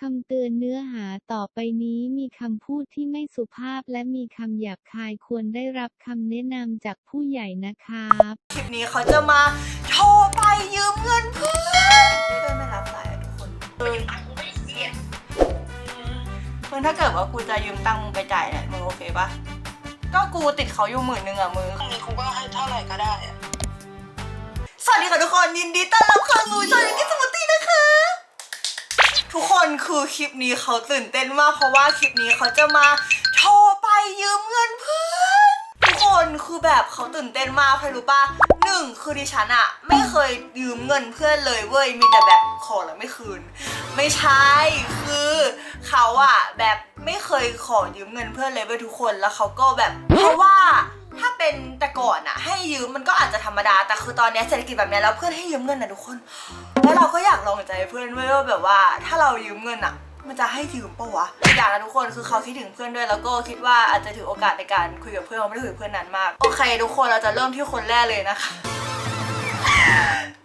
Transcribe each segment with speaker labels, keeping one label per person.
Speaker 1: คำเตือนเนื้อหาต่อไปนี้มีคำพูดที่ไม่สุภาพและมีคำหยาบคายควรได้รับคำแนะนำจากผู้ใหญ่นะครับ
Speaker 2: คลิปนี้เขาจะมาโทรไปยืมเงินเพื่อนเพื่อนไม่รับสายอะทุกคนเออ
Speaker 3: ตังค์กูไม่เสีย
Speaker 2: เพื่อนถ้าเกิดว่ากูจะยืมตังค์มึงไปจ่ายเนี่ยมึงโอเคปะก็กูติดเขาอยู่หมื่นหนึ่งอะมึง
Speaker 3: ตรงนี้กูก็ให้เท่าไหร่ก็ได้อะ
Speaker 2: สวัสดีค่ะทุกคนยินดีต้อนรับเข้าสู่ช่องกิสมุตี้นะคะ ทุกคนคือคลิปนี้เขาตื่นเต้นมากเพราะว่าคลิปนี้เขาจะมาโทรไปยืมเงินเพื่อนทุกคนคือแบบเขาตื่นเต้นมากใครรู้ปะหนึ่งคือดิฉันอะไม่เคยยืมเงินเพื่อนเลยเว้ยมีแต่แบบขอแล้วไม่คืน ไม่ใช่คือเขาอะแบบไม่เคยขอยืมเงินเพื่อนเลยเว้ยทุกคนแล้วเขาก็แบบเพราะว่า ถ้าเป็นแต่ก่อนอะให้ยืมมันก็อาจจะธรรมดา แต่คือตอนเนี้ยเศรษฐกิจแบบเนี้ยแล้วเพื่อนให้ยืมเงินนะทุกคน แล้วเราก็อยากลองใจเพื่อนด้วยว่าแบบว่า ถ้าเรายืมเงินอะมันจะให้ยืมปะวะอีกอย่างนะทุกคนคือเขาคิดถึงเพื่อนด้วยแล้วก็คิดว่าอาจจะถือโอกาสในการคุยกับเพื่อนเขาไม่ได้คุยกับเพื่อนนานมาก โอเค ทุกคนเราจะเริ่มที่คนแรกเลยนะคะ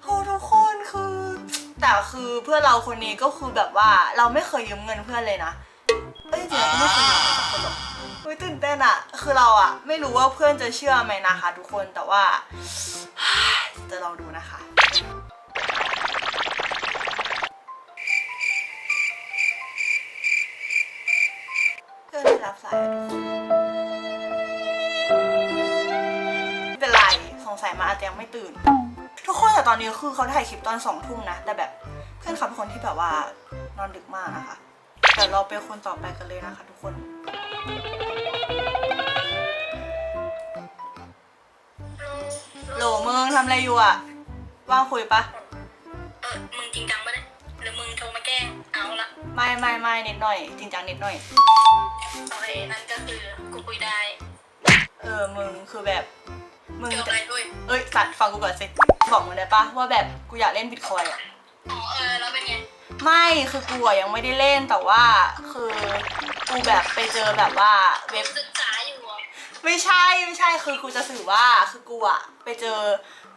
Speaker 2: โอ้ทุกคนคือ แต่คือเพื่อนเราคนนี้ก็คือแบบว่าเราไม่เคยยืมเงินเพื่อนเลยนะเอ้ยจริงๆเราก็ไม่เคยยืมเงินสักคนหรอก ฮ้ยตื่นเต้นอะคือเราอะไม่รู้ว่าเพื่อนจะเชื่อไหมนะคะ ทุกคนแต่ว่า จะลองดูนะคะเพื่อนไม่รับสายทุกคนไม่เป็นไรสงสัยมาอาจจะยังไม่ตื่น ทุกคนแต่ตอนนี้คือเขาถ่ายคลิปตอนสองทุ่มนะ แต่แบบเพื่อนเขาเป็นคนที่แบบว่านอนดึกมากนะคะเดี๋ยวเราไปคนต่อไปกันเลยนะคะทุกคน โหลมึงทำอะไรอยู่อะว่างคุยปะ
Speaker 3: เออมึงจริงจังปะเนี่ยหรือมึงโทรมาแกล้งเอาละ
Speaker 2: ไม่ไม่ไม่นิดหน่อย จริงจังนิดหน่อย
Speaker 3: โอเคนั่นก็คือกูคุยได้
Speaker 2: เออมึงคือแบบ มึง
Speaker 3: เกี่ยว
Speaker 2: จะ
Speaker 3: อะไรด้วย
Speaker 2: เอ้ยสัตว์ฟังกูก่อนสิบอกมึงได้ปะว่าแบบกูอยากเล่นบิตคอยอะ
Speaker 3: อ๋อเออแล้วเป็นไง
Speaker 2: ไม่คือกูอะยังไม่ได้เล่นแต่ว่าคือกูแบบไปเจอแบบว่าเว็บ
Speaker 3: ศึกษาอยู่เหรอ
Speaker 2: ไม่ใช่ไม่ใช่คือกูจะสื่อว่าคือกูอะไปเจอ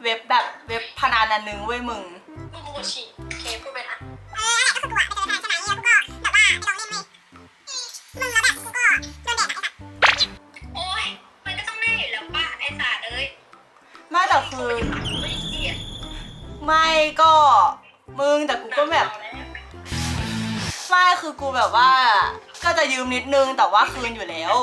Speaker 2: เว็บแบบเว็บพนันอันนึงเว้ยมึง
Speaker 3: มึงกูฉี่เคพูดไปนะโอ้ยมันก็ต้องแน่อยู่แล้วป่ะไอ้สาเอ้ย
Speaker 2: ไม่แต่คือ
Speaker 3: ไม่เสีย
Speaker 2: ไม่ก็มึงแต่กูก็แบบไม่คือกูแบบว่าก็จะยืมนิดนึงแต่ว่าคืนอยู่แล้ว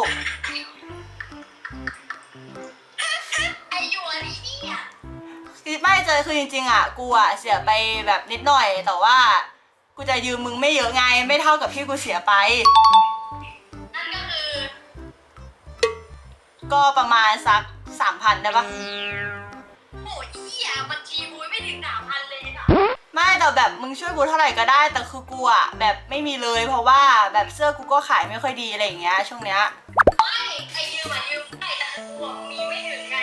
Speaker 3: ไม่
Speaker 2: เจอคือจริงๆอะกูอะเสียไปแบบนิดหน่อย แต่ว่ากูจะยืมมึงไม่เยอะไง ไม่เท่ากับที่กูเสียไป
Speaker 3: นั่นก็คือ
Speaker 2: ก็ประมาณสักสามพันได้ปะ
Speaker 3: โอ้ยเหี้ยบัญชีกูไม่ถึงสามพันเลยอะ
Speaker 2: ไม่แต่แบบมึงช่วยกูเท่าไหร่ก็ได้ แต่คือกูอะแบบไม่มีเลยเพราะว่าแบบเสื้อกูก็ขายไม่ค่อยดีอะไรอย่างเงี้ยช่วงเนี้ย
Speaker 3: ไม่ไอ้ยืมอะยืมได้แต่กูอะมีไม่ถึงไง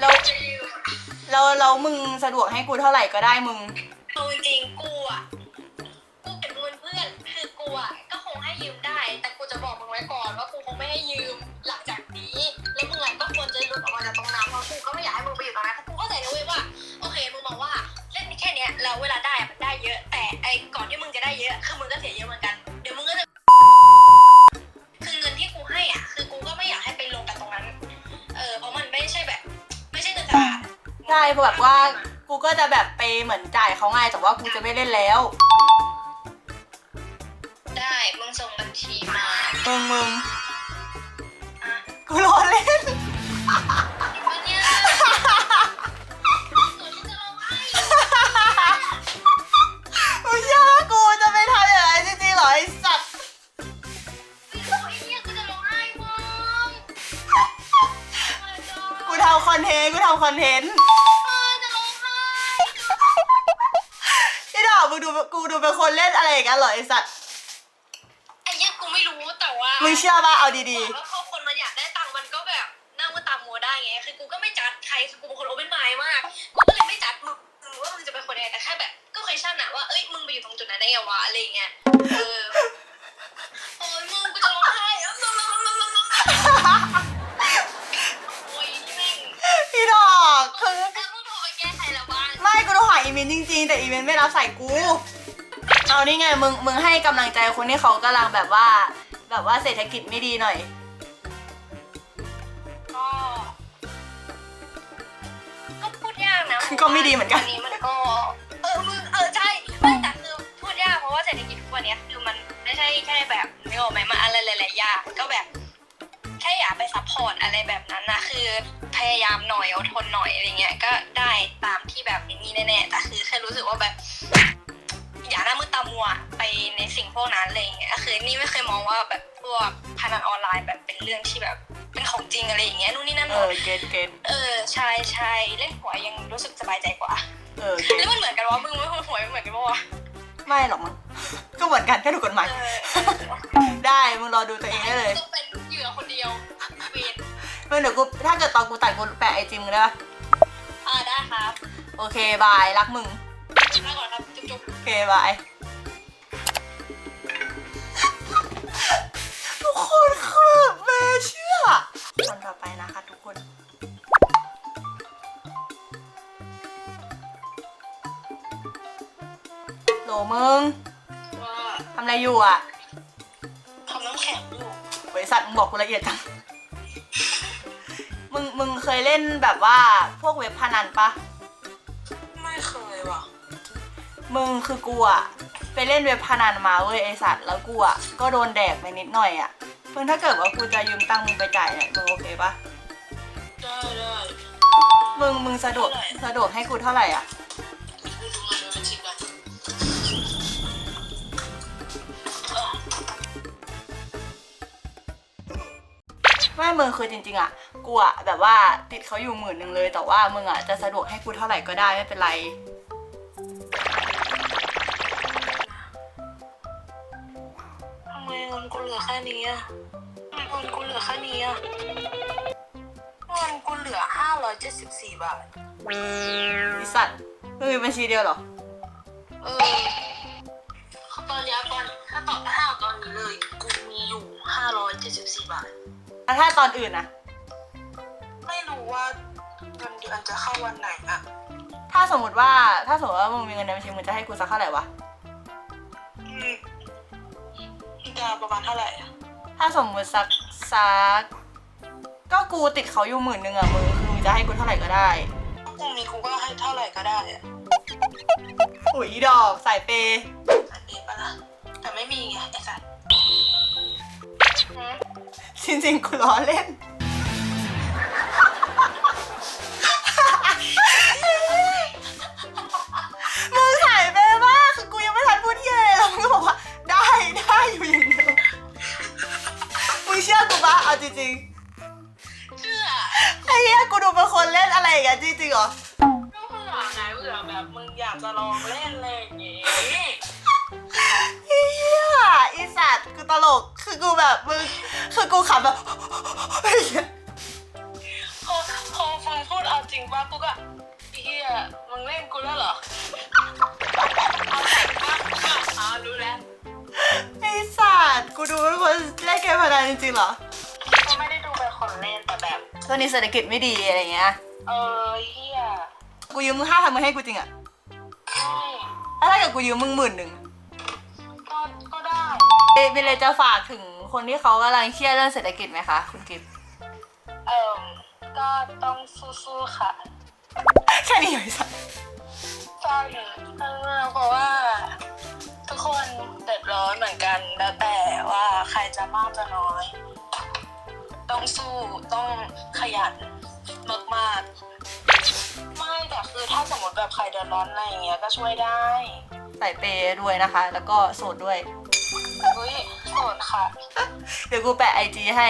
Speaker 2: แล้ว
Speaker 3: จะยืม
Speaker 2: แล้วแล้วมึงสะดวกให้กูเท่าไหร่ก็ได้มึง
Speaker 3: เอาจริงๆกูอะ กูเป็นเพื่อนเพื่อนคือกูอะก็คงให้ยืมได้ แต่กูจะบอกมึงไว้ก่อนว่ากูคงไม่ให้ยืมหลังจากนี้ แล้วมึงอะก็ควรจะหลุดออกมาจากตรงนั้นเพราะกูก็ไม่อยากให้มึงไปอยู่ตรงนั้นเพราะกูเข้าใจนะเว้ยว่าโอเคมึงมองว่าเล่นแค่เนี้ยแล้วเวลาได้อะมันได้เยอะ แต่ไอ้ก่อนที่มึงจะได้เยอะคือมึงก็เสียเยอะ ใช่แบบ
Speaker 2: ว่ากูก็จะแบบไปเหมือนจ่ายเขาไงแต่ว่ากูจะไม่เล่นแล้ว
Speaker 3: ได้ มึงส่งบัญชีมา
Speaker 2: มึงมึง
Speaker 3: อะ
Speaker 2: กูรอเล่น มึงดูกูดูเป็นคนเล่นอะไรอย่างเงี้ยเหรอไอ้สัตว์
Speaker 3: ไอ้เหี้ยกูไม่รู้แต่ว่า
Speaker 2: มึงเชื่อป่ะเอาดี
Speaker 3: บอกว่าพอคนมันอยากได้ตังค์มันก็แบบนั่งมาตามมัวได้ไงคือกูก็ไม่จัดใครคือกูเป็นคนโอเปนไมล์มากกูก็เลยไม่จัดมึงว่ามึงจะเป็นคนยังไงแต่แค่แบบ ก็เคยชั่นอะว่าเอ้ยมึงไปอยู่ตรงจุดนั้นได้ไงวะอะไรอย่างเงี้ย แล้วมึงโทรไปแก้ใครแล้วบ้าง
Speaker 2: ไม่กูต้องหาอีเมลจริงๆ แต่อีเมลไม่รับสายกู
Speaker 3: เอ
Speaker 2: เอานี่ไงมึงมึงให้กำลังใจคนที่เขากำลังแบบว่า แบบว่าเศรษฐกิจไม่ดีหน่อย
Speaker 3: ก็ก็พูดยากนะ
Speaker 2: ก็ไม่ดีเหมือนกัน
Speaker 3: วันี้มันก็ เออมึงเออใช่ไม่แต่คือพูดยากเพราะว่าเศรษฐกิจทุกวันเนี้ยคือมันไม่ใช่แค่แบบไม่ออกไหมมันอะไรหลายๆอย่างก็แบบแค่อยากไปซัพพอร์ตอะไรแบบนั้นนะคือ พยายามหน่อยอดทนหน่อยอะไรเงี้ยก็ได้ตามที่แบบนี้แน่ๆแต่คือแค่รู้สึกว่าแบบอย่าหน้ามือตามัวไปในสิ่งพวกนั้นอะไรอย่างเงี้ยคือนี่ไม่เคยมองว่าแบบพวกพนันออนไลน์แบบเป็นเรื่องที่แบบเป็นของจริงอะไรอย่างเงี้ยนู่นนี่นั่น
Speaker 2: เออเกตเกต
Speaker 3: เออใช่ใช่เล่นหวยยังรู้สึกสบายใจกว่า
Speaker 2: เออเกต
Speaker 3: แล้วมันเหมือนกันว่ามึงไม่หวยเหมือนกันปะวะ
Speaker 2: ไม่หรอกมึงก็เหมือนกันแค่ถูกกฎหมาย
Speaker 3: เออ
Speaker 2: ได้มึงรอดูตัวเองได้เลย
Speaker 3: ต้องเป็นเหยื่อคนเดียวเวร
Speaker 2: มึงเดี๋ยวกูถ้าเกิดตอนกูตัดกูแปะไอจีมึงได้ปะ
Speaker 3: อ่าได้ครับ
Speaker 2: โอเคบายรักมึง
Speaker 3: ลาก่อนครับจุ๊บๆ
Speaker 2: โอเคบายทุกคนคือแม่เชื่อคนต่อไปนะคะทุกคน โหลมึง
Speaker 3: ว่า
Speaker 2: ทำอะไรอยู่อะ
Speaker 3: ทำน้ำแข็งอยู่
Speaker 2: บริษัทมึงบอกกูละเอียดจัง มึงมึงเคยเล่นแบบว่าพวกเว็บพนันปะ
Speaker 3: ไม่เคยว่ะ
Speaker 2: มึงคือกูอะไปเล่นเว็บพนันมาเว้ยไอสัตว์แล้วกูอะก็โดนแดกไปนิดหน่อยอะมึงถ้าเกิดว่ากูจะยืมตังค์มึงไปจ่ายเนี่ยมึงโอเคปะ
Speaker 3: ได้ได้
Speaker 2: มึงมึงสะดวกสะดวกให้กูเท่าไหร่อะ ไม่มึงคือจริงๆอะกูอะแบบว่าติดเขาอยู่หมื่นหนึ่งเลย แต่ว่ามึงอะจะสะดวกให้กูเท่าไหร่ก็ได้ไม่เป็นไร
Speaker 3: ทำไมเงินกูเหลือแค่นี้อะทำไมเงินกูเหลือแค่นี้อะเงินกูเหลือห้าร้อยเจ็ดสิบสี่บาท
Speaker 2: ไอสัตว์มึงมีบัญชีเดียวเหรอ
Speaker 3: เออตอนนี้ตอนถ้าตอนถ้าเอาตอนนี้เลย กูมีอยู่ห้าร้อยเจ็ดสิบสี่บาท
Speaker 2: แล้วถ้าตอนอื่นนะ
Speaker 3: ไม่รู้ว่าเงินเดือนจะเข้าวันไหนอะ
Speaker 2: ถ้าสมมติว่าถ้าสมมติว่ามึงมีเงินในบัญชีมึงจะให้กูสักเท่าไหร่วะ
Speaker 3: อืมจะประมาณเท่าไหร่อะ
Speaker 2: ถ้าสมมติสักสักก็กูติดเขาอยู่หมื่นหนึ่งอะมึงคือมึงจะให้กูเท่าไหร่ก็ได้
Speaker 3: ถ้ากูมีกูก็ให้เท่าไหร่ก็ได้อะ
Speaker 2: อุ๋ยดอกสายเปย์ จริงๆกูล้อเล่นมึงสายเปย์มากคือกูยังไม่ทันพูดที่อะไรเลยมึงก็บอกว่าได้ได้อยู่อย่างเดียวมึงเชื่อกูปะเอาจริง
Speaker 3: เชื่อ
Speaker 2: ๆไอ้เหี้ยกูดูเป็นคนเล่นอะไรอย่างเงี้ยจริงๆเหรอ
Speaker 3: ก็เผื่อไงเผื่อแบบมึงอยากจะลองเล่นอะไรอย่างงี้
Speaker 2: เฮีย อีสัตว์กูตลก คือกูแบบมึงคือกูขำแบบ
Speaker 3: พอพอฟังพูดเอาจริงป่ะกูก็ไอ้เฮียมึงเล่นกูแล้วเหรอเอาแต่งป่ะก็อ๋อรู้แล้ว
Speaker 2: ไอสัตว์กูดูเป็นคนเล่นเกมพนันจริงๆเหรอ
Speaker 3: ก็ไม่ได้ดูเป็นคนเล่นแต่แบบ
Speaker 2: ตอนนี้เศรษฐกิจไม่ดีอะไรเงี้ย
Speaker 3: เออเฮีย
Speaker 2: กูยืมมึงห้าพันมึงให้กูจริงอะ
Speaker 3: ใช่
Speaker 2: แล้วถ้าเกิดกูยืมมึงหมื่นหนึ่ง
Speaker 3: ก็ก็ได้
Speaker 2: เอยมีอะไรจะฝากถึงคนที่เขากำลังเครียดเรื่องเศรษฐกิจไหมคะ คุณกิฟต์
Speaker 3: เอ่มก็ต้องสู้ๆค่ะ
Speaker 2: แค่นี้เหรอไอ้สัตว์
Speaker 3: ใช่เออเพราะว่า ทุกคนเดือดร้อนเหมือนกันแล้วแต่ว่าใครจะมากจะน้อย ต้องสู้ต้องขยันมากๆ ไม่แต่คือถ้าสมมติแบบใครเดือดร้อนอะไรอย่างเงี้ยก็ช่วยได้
Speaker 2: ใส่เปย์ด้วยนะคะ แล้วก็โสดด้วย
Speaker 3: อุ้ยโสดค่ะ
Speaker 2: เดี๋ยวกูแปะไอจีให้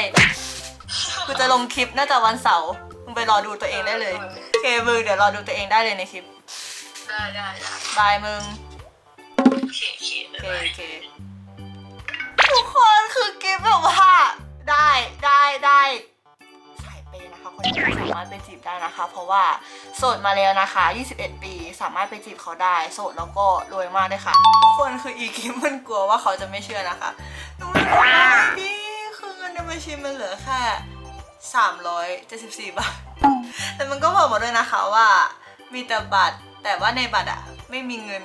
Speaker 2: กูจะลงคลิปน่าจะวันเสาร์ มึงไปรอดูตัวเองได้เลย โอเคมึงเดี๋ยวรอดูตัวเองได้เลยในคลิป
Speaker 3: ได้ได้ได้
Speaker 2: บายมึง
Speaker 3: โอเคโอเค
Speaker 2: โอเค
Speaker 3: บ๊ายบาย
Speaker 2: โอเคทุกคนคือกิฟต์แบบว่าารถไปจีบได้นะคะ เพราะว่าโสดมาแล้วนะคะ 21 ปี สามารถไปจีบเขาได้ โสดแล้วก็รวยมากเลยค่ะ ทุกคนคืออีกิฟต์มันกลัวว่าเขาจะไม่เชื่อนะคะหนูไม่รู้ว่าพี่คือเงินในบัญชีมันเหลือแค่374 บาท แต่มันก็บอกมาด้วยนะคะว่า มีแต่บัตร แต่ว่าในบัตรอะไม่มีเงิน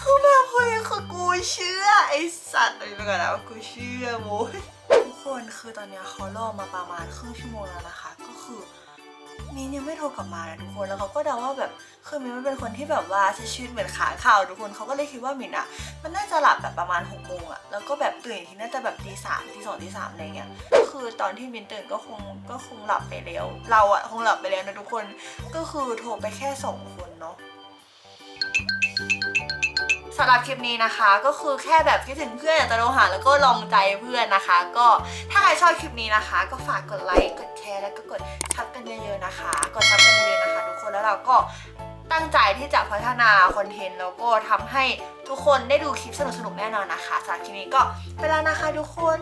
Speaker 2: คือแบบเฮ้ยคือกูเชื่อไอสัตว์เลยไปก่อนนะว่ากูเชื่อโว้ย คนคือตอนนี้เขารอมาประมาณครึ่งชั่วโมงแล้วนะคะ ก็คือมีนยังไม่โทรกลับมานะทุกคนแล้วเขาก็เดาว่าแบบคือมินมันเป็นคนที่แบบว่าใช้ชีวิตเหมือนขาข่าวทุกคนเขาก็เลยคิดว่ามินอะมันน่าจะหลับแบบประมาณหกโมงอะแล้วก็แบบตื่นอีกทีน่าจะแบบตีสามตีสองตีสามอะไรเงี้ยก็คือตอนที่มินตื่นก็คงก็คงหลับไปแล้ว เราอะคงหลับไปแล้วนะทุกคนก็คือโทรไปแค่สองคนเนาะ สำหรับคลิปนี้นะคะ ก็คือแค่แบบคิดถึงเพื่อนอยากจะโทรหาแล้วก็ลองใจเพื่อนนะคะ ก็ถ้าใครชอบคลิปนี้นะคะ ก็ฝากกดไลค์กดแชร์แล้วก็กดทับกันเยอะๆนะคะ กดทับกันเยอะๆนะคะ ทุกคนแล้วเราก็ตั้งใจที่จะพัฒนาคอนเทนต์แล้วก็ทำให้ทุกคนได้ดูคลิปสนุกๆแน่นอนนะคะสำหรับคลิปนี้ก็ไปแล้วนะคะทุกคน